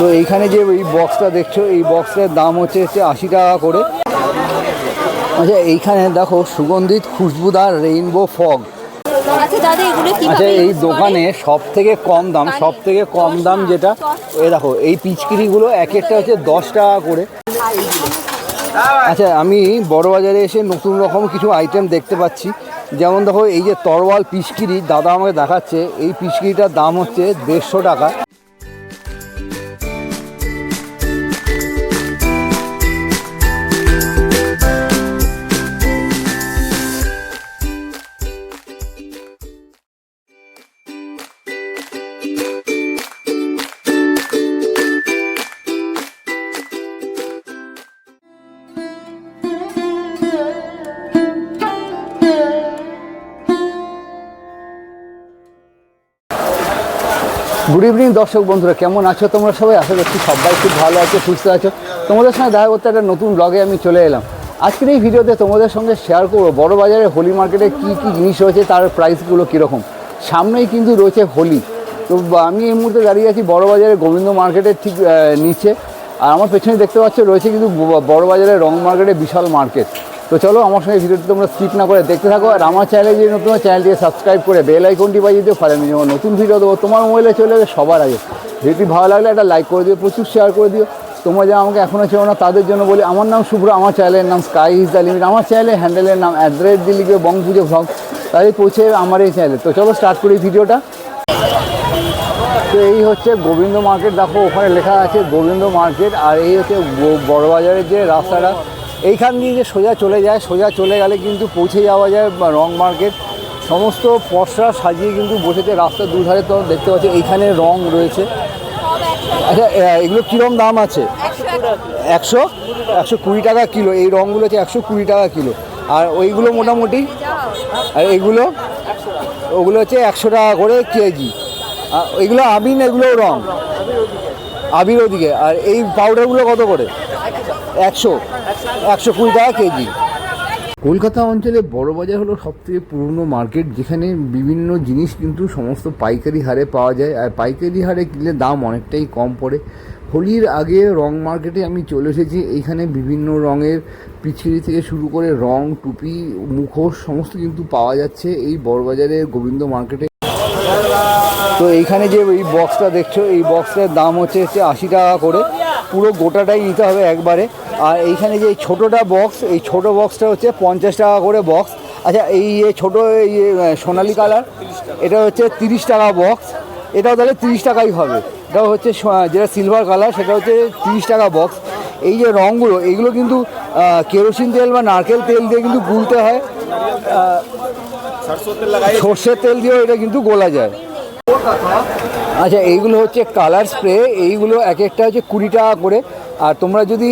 তো এইখানে যে এই বক্সটা দেখছ এই বক্সটার দাম হচ্ছে হচ্ছে আশি টাকা করে। আচ্ছা এইখানে দেখো সুগন্ধিত খুশবুদার রেইনবো ফগ আচ্ছা কীভাবে আচ্ছা এই দোকানে সব থেকে কম দাম সব থেকে কম দাম যেটা এ দেখো এই পিচকিরিগুলো এক একটা হচ্ছে দশ টাকা করে। আচ্ছা আমি বড় বাজারে এসে নতুন রকম কিছু আইটেম দেখতে পাচ্ছি। যেমন দেখো এই যে তরওয়াল পিচকিরি দাদা আমাকে দেখাচ্ছে এই পিচকিরিটার দাম হচ্ছে দেড়শো টাকা। গুড ইভিনিং দর্শক বন্ধুরা, কেমন আছো তোমরা সবাই? আশা করছি সবাই খুব ভালো আছো, সুস্থ আছো। তোমাদের সঙ্গে দেখা করতে একটা নতুন ব্লগে আমি চলে এলাম। আজকের এই ভিডিওতে তোমাদের সঙ্গে শেয়ার করব, বড় বাজারে হোলি মার্কেটে কী কী জিনিস রয়েছে, তার প্রাইসগুলো কীরকম। সামনেই কিন্তু রয়েছে হোলি। তো আমি এই মুহূর্তে দাঁড়িয়ে আছি বড় বাজারে গোবিন্দ মার্কেটের ঠিক নিচে। আর আমার পেছনে দেখতে পাচ্ছ, রয়েছে কিন্তু বড় বাজারে রং মার্কেটে বিশাল মার্কেট তো চলো, আমার সঙ্গে ভিডিওটি তোমরা স্কিপ না করে দেখতে থাকো, আর আমার চ্যানেলে যে নতুন চ্যানেলটিকে সাবস্ক্রাইব করে বেল আইকনটি বাজিয়ে দিও, ফলে আমি যখন নতুন ভিডিও দেবো। তোমার মোবাইলে চলে যাবে সবার আগে। ভিডিওটি ভালো লাগলে একটা লাইক করে দিও, প্রচুর শেয়ার করে দিও। তোমরা যারা আমাকে এখনও চেনো না, তাদের জন্য বলি, আমার নাম শুভ্র, আমার চ্যানেলের নাম স্কাই ইজ দ্য লিমিট আমার চ্যানেলের হ্যান্ডেলের নাম at the rate Delhi bong pujo vlog তাই পৌঁছে আমার এই চ্যানেলে তো চলো স্টার্ট করি ভিডিওটা তো এই হচ্ছে গোবিন্দ মার্কেট দেখো ওখানে লেখা আছে গোবিন্দ মার্কেট আর এই হচ্ছে বড়বাজারের যে রাস্তাটা এইখান দিয়ে যে সোজা চলে যায়, সোজা চলে গেলে কিন্তু পৌঁছে যাওয়া যায় রং মার্কেট। সমস্ত পশরা সাজিয়ে কিন্তু বসেছে রাস্তার দুধারে তো দেখতে পাচ্ছি এইখানে রং রয়েছে। আচ্ছা এগুলো কীরকম দাম আছে? একশো? একশো কুড়ি টাকা কিলো, এই রঙগুলো হচ্ছে একশো কুড়ি টাকা কিলো। আর ওইগুলো মোটামুটি? আর এগুলো? ওগুলো হচ্ছে একশো টাকা করে কেজি। আর এগুলো আবির না এগুলো রং। আবির ওদিকে। আর এই পাউডারগুলো কত করে? একশো। একশো কুড়ি টাকা কেজি। কলকাতা অঞ্চলে বড় বাজার হলো সবথেকে পুরনো মার্কেট যেখানে বিভিন্ন জিনিস কিন্তু সমস্ত পাইকারি হারে পাওয়া যায়। আর পাইকারি হারে কিনলে দাম অনেকটাই কম পড়ে। হোলির আগে রং মার্কেটে আমি চলে এসেছি। এইখানে বিভিন্ন রঙের পিছিয়ে থেকে শুরু করে রং টুপি মুখোশ সমস্ত কিন্তু পাওয়া যাচ্ছে এই বড়বাজারে গোবিন্দ মার্কেটে। তো এইখানে যে এই বক্সটা দেখছ এই বক্সটার দাম হচ্ছে হচ্ছে আশি টাকা করে। পুরো গোটাটাই নিতে হবে একবারে। আর এইখানে যে ছোটোটা বক্স এই ছোটো বক্সটা হচ্ছে পঞ্চাশ টাকা করে বক্স আচ্ছা এই ছোটো, এই সোনালি কালার এটা হচ্ছে তিরিশ টাকা বক্স এটাও তাহলে তিরিশ টাকাই হবে। এটাও হচ্ছে যেটা সিলভার কালার সেটা হচ্ছে তিরিশ টাকা বক্স এই যে রঙগুলো এইগুলো কিন্তু কেরোসিন তেল বা নারকেল তেল দিয়ে কিন্তু গুলতে হয়। সর্ষের তেল দিয়েও এটা কিন্তু গোলা যায়। আচ্ছা এইগুলো হচ্ছে কালার স্প্রে এইগুলো এক একটা হচ্ছে কুড়ি টাকা করে। আর তোমরা যদি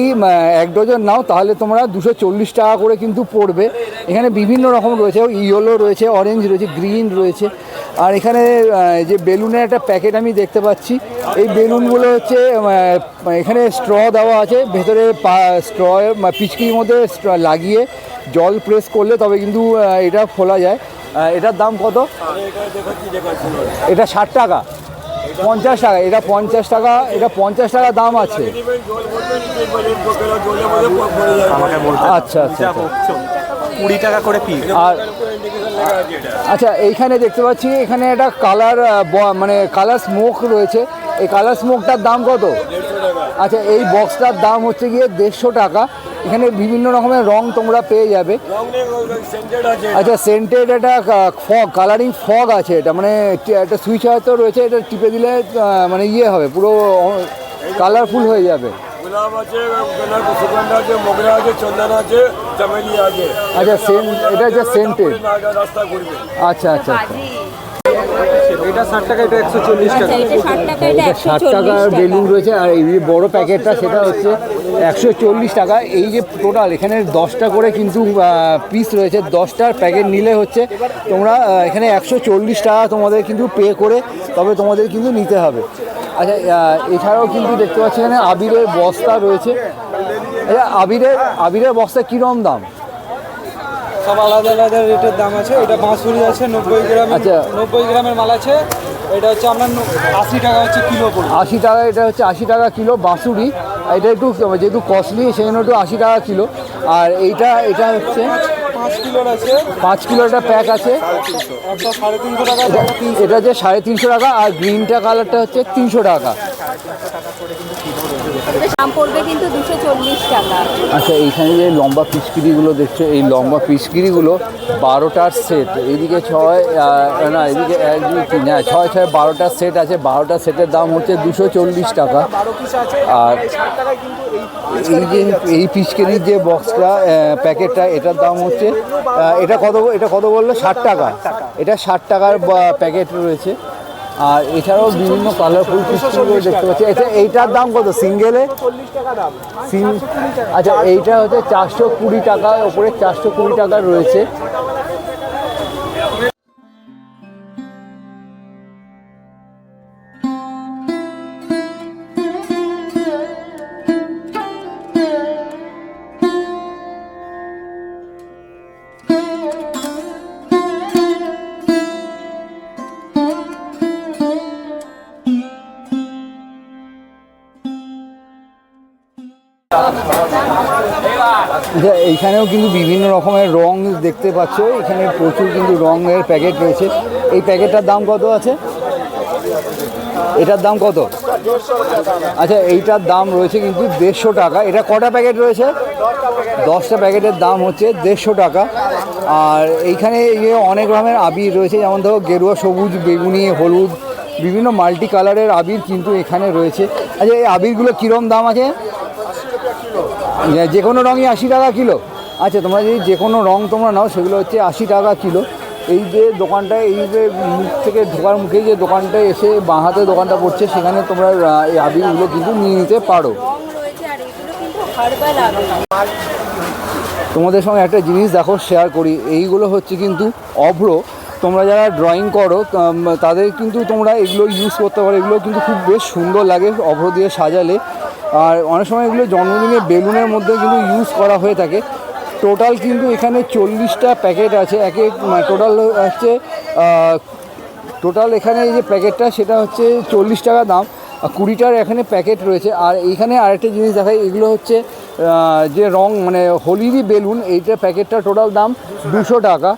এক ডজন নাও, তাহলে তোমরা দুশো চল্লিশ টাকা করে কিন্তু পড়বে। এখানে বিভিন্ন রকম রয়েছে ইয়েলো রয়েছে অরেঞ্জ রয়েছে গ্রিন রয়েছে। আর এখানে যে বেলুনের একটা প্যাকেট আমি দেখতে পাচ্ছি, এই বেলুনগুলো হচ্ছে এখানে স্ট্র দেওয়া আছে, ভেতরে স্ট্র পিচকির মধ্যে লাগিয়ে জল প্রেস করলে তবে কিন্তু এটা ফোলা যায়। এটার দাম কত? এটা ষাট টাকা। পঞ্চাশ টাকা। এটা পঞ্চাশ টাকা এটা পঞ্চাশ টাকা দাম আছে। আচ্ছা আচ্ছা আচ্ছা। কুড়ি টাকা করে পিস আর আচ্ছা এইখানে দেখতে পাচ্ছি এখানে একটা কালার মানে কালার স্মোক রয়েছে। এই কালার স্মোকটার দাম কত? আচ্ছা এই বক্সটার দাম হচ্ছে গিয়ে দেড়শো টাকা। এখানে বিভিন্ন রকমের রং তোমরা পেয়ে যাবে। আচ্ছা সেন্টেড একটা ফগ কালারিং ফগ আছে এটা। মানে একটা সুইচ হয়তো রয়েছে এটা টিপে দিলে মানে ইয়ে হবে পুরো কালারফুল হয়ে যাবে। গোলাপ আছে সুগন্ধ আছে মোগরা আছে চন্দন আছে চামেলি আছে। আচ্ছা সেন্ট এটা হচ্ছে সেন্টেড আচ্ছা আচ্ছা আচ্ছা। এটা ষাট টাকা এটা একশো চল্লিশ আচ্ছা টাকা। এটা ষাট টাকার বেলুন রয়েছে আর এই যে বড় প্যাকেটটা সেটা হচ্ছে একশো চল্লিশ টাকা। এই যে টোটাল এখানে দশটা করে কিন্তু পিস রয়েছে। দশটার প্যাকেট নিলে হচ্ছে তোমরা এখানে একশো চল্লিশ টাকা তোমাদের কিন্তু পে করে তবে তোমাদের কিন্তু নিতে হবে। আচ্ছা এছাড়াও কিন্তু দেখতে পাচ্ছি এখানে আবিরের বস্তা রয়েছে। আচ্ছা আবিরের আবিরের বস্তা কীরকম দাম? সব আলাদা আলাদা রেটের দাম আছে। এটা বাঁশুরি আছে নব্বই গ্রাম। আচ্ছা। নব্বই গ্রামের মাল আছে। এটা হচ্ছে আপনার আশি টাকা হচ্ছে কিলো আশি টাকা এটা হচ্ছে আশি টাকা কিলো বাঁশুড়ি এটা একটু যেহেতু কস্টলি সেই জন্য একটু আশি টাকা কিলো। আর এইটা এটা হচ্ছে পাঁচ কিলোটা প্যাক আছে। এটা- এটা হচ্ছে সাড়ে তিনশো টাকা আর গ্রিনটা কালারটা হচ্ছে তিনশো টাকা। দাম পড়বে কিন্তু টাকা। আচ্ছা এইখানে যে লম্বা পিচকিরিগুলো দেখছ, এই লম্বা পিচকিরিগুলো বারোটার সেট এইদিকে ছয় না এদিকে এক, দুই, তিন হ্যাঁ ছয় ছয়, বারোটার সেট আছে। বারোটার সেটের দাম হচ্ছে দুশো চল্লিশ টাকা। আর এই যে, এই পিচকেরির যে বক্সটা প্যাকেটটা, এটার দাম হচ্ছে এটা কত এটা কত বলল? ষাট টাকা। এটা ষাট টাকার প্যাকেট রয়েছে। আর এছাড়াও বিভিন্ন কালারফুল পিচকিরিগুলো দেখতে পাচ্ছি। আচ্ছা এইটার দাম কত? সিঙ্গেলে আচ্ছা এইটা হচ্ছে চারশো কুড়ি টাকার ওপরে চারশো কুড়ি টাকা রয়েছে। আচ্ছা এইখানেও কিন্তু বিভিন্ন রকমের রং দেখতে পাচ্ছ। এখানে প্রচুর কিন্তু রঙের প্যাকেট রয়েছে। এই প্যাকেটটার দাম কত আছে? এটার দাম কত? আচ্ছা এইটার দাম রয়েছে কিন্তু দেড়শো টাকা। এটা কটা প্যাকেট রয়েছে? দশটা প্যাকেটের দাম হচ্ছে দেড়শো টাকা। আর এইখানে যে অনেক রকমের আবির রয়েছে, যেমন ধরো গেরুয়া, সবুজ, বেগুনি, হলুদ, বিভিন্ন মাল্টি কালারের আবির কিন্তু এখানে রয়েছে। আচ্ছা এই আবিরগুলো কীরম দাম আছে? যে- কোনো রঙই আশি টাকা কিলো। আচ্ছা তোমরা যদি যে কোনো রঙ তোমরা নাও, সেগুলো হচ্ছে আশি টাকা কিলো। এই যে দোকানটা, এই যে মুখ থেকে ঢোকার মুখে যে দোকানটা এসে বাঁ হাতে দোকানটা পড়ছে, সেখানে তোমরা এই আবিরগুলো কিন্তু নিয়ে নিতে পারো। তোমাদের সঙ্গে একটা জিনিস দেখো শেয়ার করি। এইগুলো হচ্ছে কিন্তু অভ্র। তোমরা যারা ড্রয়িং করো তাদের কিন্তু তোমরা এগুলো ইউজ করতে পারো। এগুলো কিন্তু খুব বেশ সুন্দর লাগে অভ্র দিয়ে সাজালে। আর অনেক সময় এগুলো জন্মদিনে বেলুনের মধ্যে কিন্তু ইউজ করা হয়ে থাকে। টোটাল কিন্তু এখানে চল্লিশটা প্যাকেট আছে। একে টোটাল হচ্ছে টোটাল এখানে এই যে প্যাকেটটা সেটা হচ্ছে চল্লিশ টাকা দাম। কুড়িটার এখানে প্যাকেট রয়েছে। আর এইখানে আরেকটা জিনিস দেখাই, এগুলো হচ্ছে যে রং মানে হোলিরই বেলুন, এইটা প্যাকেটটা টোটাল দাম দুশো টাকা।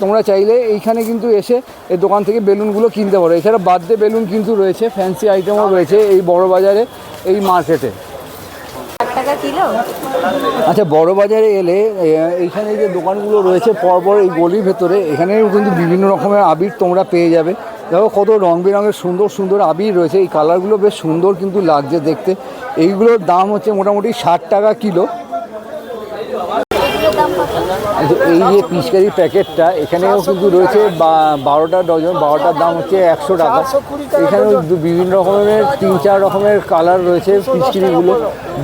তোমরা চাইলে এইখানে কিন্তু এসে এই দোকান থেকে বেলুনগুলো কিনতে পারো। এছাড়া বার্থডে বেলুন কিন্তু রয়েছে ফ্যান্সি আইটেমও রয়েছে এই বড় বাজারে এই মার্কেটে। ষাট টাকা কিলো? আচ্ছা বড় বাজারে এলে এইখানে যে দোকানগুলো রয়েছে পরপর এই গলির ভেতরে এখানেও কিন্তু বিভিন্ন রকমের আবির তোমরা পেয়ে যাবে। দেখো কত রং বেরঙের সুন্দর সুন্দর আবির রয়েছে এই কালারগুলো বেশ সুন্দর কিন্তু লাগছে দেখতে। এইগুলোর দাম হচ্ছে মোটামুটি ষাট টাকা কিলো এগুলোর দাম কত আচ্ছা, এই যে পিচকারি প্যাকেটটা, এখানেও কিন্তু রয়েছে বারোটা ডজন, বারোটার দাম হচ্ছে একশো টাকা। এখানেও বিভিন্ন রকমের, তিন চার রকমের কালার রয়েছে পিচকিরিগুলো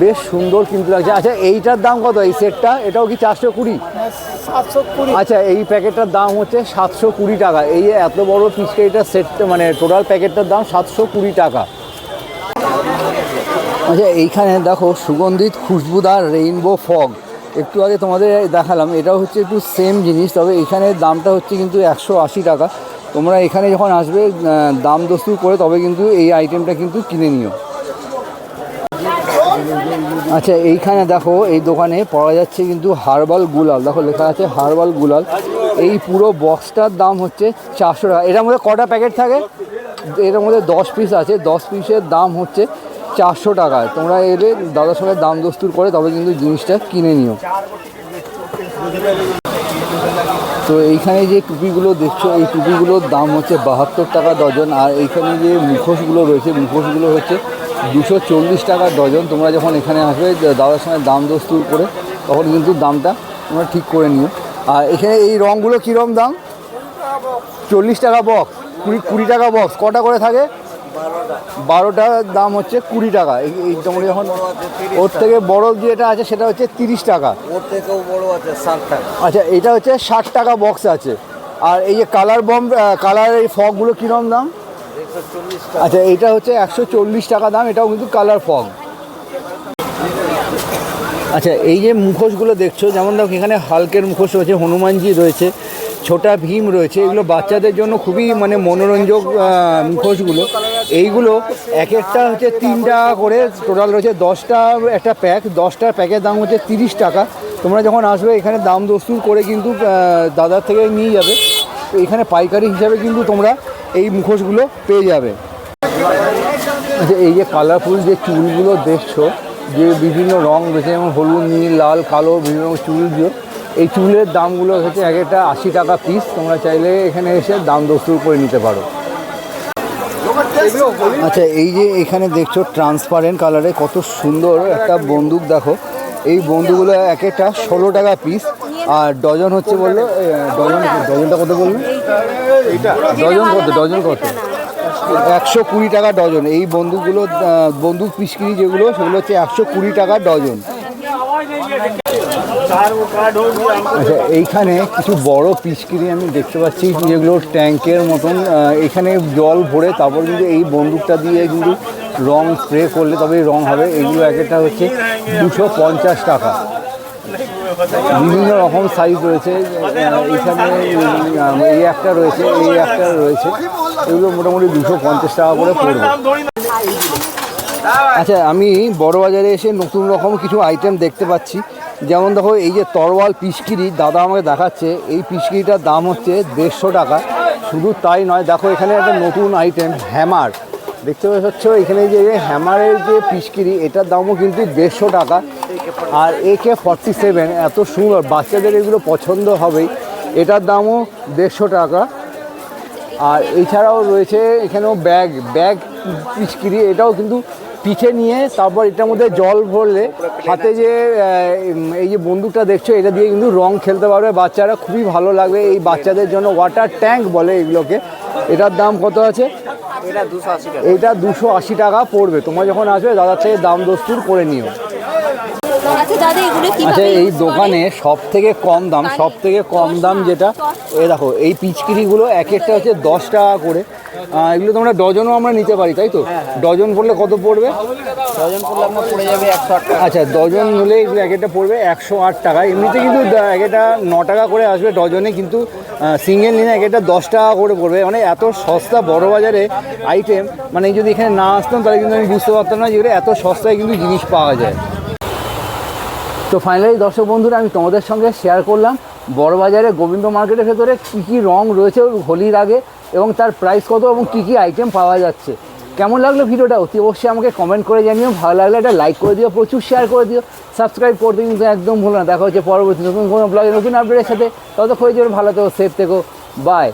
বেশ সুন্দর কিন্তু লাগছে। আচ্ছা এইটার দাম কত? এই সেটটা, এটাও কি চারশো কুড়ি? আচ্ছা এই প্যাকেটটার দাম হচ্ছে সাতশো কুড়ি টাকা। এই এত বড় পিচকারিটার সেট মানে টোটাল প্যাকেটটার দাম সাতশো কুড়ি টাকা। আচ্ছা এইখানে দেখো সুগন্ধিত খুশবুদার রেইনবো ফগ। একটু আগে তোমাদের দেখালাম, এটাও হচ্ছে একটু সেম জিনিস, তবে এখানে দামটা হচ্ছে কিন্তু একশো আশি টাকা। তোমরা এখানে যখন আসবে দাম দস্তুর করে তবে কিন্তু এই আইটেমটা কিন্তু কিনে নিও। আচ্ছা এইখানে দেখো, এই দোকানে পাওয়া যাচ্ছে কিন্তু হার্বাল গুলাল। দেখো, লেখা আছে হার্বাল গুলাল। এই পুরো বক্সটার দাম হচ্ছে চারশো টাকা। এটার মধ্যে কটা প্যাকেট থাকে? এটার মধ্যে দশ পিস আছে। দশ পিসের দাম হচ্ছে চারশো টাকায়। তোমরা এলে দাদার সঙ্গে দাম দস্তুর করে তবে কিন্তু জিনিসটা কিনে নিও। তো এইখানে যে টুপিগুলো দেখছ, এই টুপিগুলোর দাম হচ্ছে বাহাত্তর টাকা ডজন, আর এইখানে যে মুখোশগুলো রয়েছে, মুখোশগুলো হচ্ছে দুশো চল্লিশ টাকা ডজন। তোমরা যখন এখানে আসবে, দাদার সঙ্গে দাম দস্তুর করে তখন কিন্তু দামটা তোমরা ঠিক করে নিও। আর এখানে এই রঙগুলো কীরকম দাম? চল্লিশ টাকা বক্স, কুড়ি কুড়ি টাকা বক্স, কটা করে থাকে? বারোটার দাম হচ্ছে কুড়ি টাকা। এই তোমরা যখন ওর থেকে বড় যেটা আছে সেটা হচ্ছে তিরিশ টাকা। ওর থেকেও বড় আছে ষাট টাকা। আচ্ছা এটা হচ্ছে ষাট টাকা বক্স আছে। আর এই যে কালার বম কালার এই ফগগুলো কীরকম দাম? আচ্ছা এটা হচ্ছে একশো চল্লিশ টাকা দাম এটাও কিন্তু কালার ফগ আচ্ছা এই যে মুখোশগুলো দেখছ যেমন দেখো এখানে হালকের মুখোশ রয়েছে হনুমানজি রয়েছে ছোটা ভীম রয়েছে, এগুলো বাচ্চাদের জন্য খুবই মানে মনোরঞ্জক মুখোশগুলো। এইগুলো এক একটা হচ্ছে তিন টাকা করে টোটাল রয়েছে, দশটা একটা প্যাক দশটার প্যাকের দাম হচ্ছে তিরিশ টাকা। তোমরা যখন আসবে, এখানে দাম দস্তুর করে কিন্তু দাদার থেকে নিয়ে যাবে। তো এখানে পাইকারি হিসাবে কিন্তু তোমরা এই মুখোশগুলো পেয়ে যাবে। আচ্ছা এই যে কালারফুল যে চুলগুলো দেখছ, যে বিভিন্ন রং রয়েছে, যেমন হলুদ, নীল, লাল, কালো, বিভিন্ন চুলগুলো এই চুলের দামগুলো হচ্ছে এক একটা আশি টাকা পিস তোমরা চাইলে এখানে এসে দাম দস্তুর করে নিতে পারো। আচ্ছা এই যে এখানে দেখছ ট্রান্সপারেন্ট কালারে কত সুন্দর একটা বন্দুক, দেখো। এই বন্দুকগুলো এক একটা ষোলো টাকা পিস আর ডজন হচ্ছে বলল ডজন ডজনটা কত বলল? ডজন কত ডজন কত? একশো কুড়ি টাকা ডজন। এই বন্দুকগুলো বন্দুক পিসকিরি যেগুলো, সেগুলো হচ্ছে একশো কুড়ি টাকা ডজন। আচ্ছা এইখানে কিছু বড় পিচকিরি আমি দেখতে পাচ্ছি, যেগুলো ট্যাঙ্কের মতন এখানে জল ভরে তারপর কিন্তু এই বন্দুকটা দিয়ে কিন্তু রং স্প্রে করলে তবেই রং হবে। এগুলো এক একটা হচ্ছে দুশো পঞ্চাশ টাকা। বিভিন্ন রকম সাইজ রয়েছে এখানে এই একটা রয়েছে, এই একটা রয়েছে। এগুলো মোটামুটি দুশো পঞ্চাশ টাকা করে পড়বে। আচ্ছা আমি বড় বাজারে এসে নতুন রকম কিছু আইটেম দেখতে পাচ্ছি। যেমন দেখো, এই যে তরোয়াল পিসকিরি দাদা আমাকে দেখাচ্ছে, এই পিচকিরিটার দাম হচ্ছে দেড়শো টাকা। শুধু তাই নয়, দেখো এখানে একটা নতুন আইটেম হ্যামার দেখতে পাচ্ছ, এখানে যে হ্যামারের যে পিসকিরি, এটার দামও কিন্তু দেড়শো টাকা। আর এ কে ফর্টি সেভেন এত সুন্দর, বাচ্চাদের এগুলো পছন্দ হবেই। এটার দামও দেড়শো টাকা। আর এছাড়াও রয়েছে এখানেও ব্যাগ ব্যাগ পিচকিরি এটাও কিন্তু পিঠে নিয়ে তারপর এটার মধ্যে জল ভরলে হাতে যে এই যে বন্দুকটা দেখছ এটা দিয়ে কিন্তু রং খেলতে পারবে। বাচ্চারা খুবই ভালো লাগবে। এই বাচ্চাদের জন্য ওয়াটার ট্যাঙ্ক বলে এগুলোকে। এটার দাম কত আছে? এটা দুশো আশি টাকা। এটা দুশো আশি টাকা পড়বে। তোমরা যখন আসবে দাদার থেকে দাম দস্তুর করে নিও। আচ্ছা দাদা এগুলো কি আচ্ছা এই দোকানে সব থেকে কম দাম সব থেকে কম দাম যেটা এই দেখো এই পিচকিরিগুলো এক একটা হচ্ছে দশ টাকা। করে। এগুলো তোমরা ডজনও আমরা নিতে পারি তাই তো? ডজন পড়লে কত পড়বে? ডজন করলে আপনার পড়ে যাবে একশো আট টাকা। আচ্ছা ডজন হলে এগুলো এক একটা পড়বে একশো আট টাকা। এমনিতে কিন্তু এক একটা ন টাকা করে আসবে ডজনে কিন্তু সিঙ্গেল নিলে এক একটা দশ টাকা করে পড়বে। মানে এত সস্তা বড় বাজারে আইটেম মানে যদি এখানে না আসতাম তাহলে কিন্তু আমি বুঝতে পারতাম না যে এত সস্তায় কিন্তু জিনিস পাওয়া যায়। তো ফাইনালি দর্শক বন্ধুরা, আমি তোমাদের সঙ্গে শেয়ার করলাম বড়বাজারে গোবিন্দ মার্কেটের ভেতরে কী কী রং রয়েছে হোলির আগে এবং তার প্রাইস কত এবং কী কী আইটেম পাওয়া যাচ্ছে। কেমন লাগল ভিডিওটা? অতি অবশ্যই আমাকে কমেন্ট করে জানিও। ভালো লাগলে একটা লাইক করে দিও, প্রচুর শেয়ার করে দিও। সাবস্ক্রাইব করতে কিন্তু একদম ভুলো না। দেখা হচ্ছে পরবর্তী নতুন কোনো ব্লগে নতুন আপডেটের সাথে। ততক্ষণ ভালো থেকো সেফ থেকো। বাই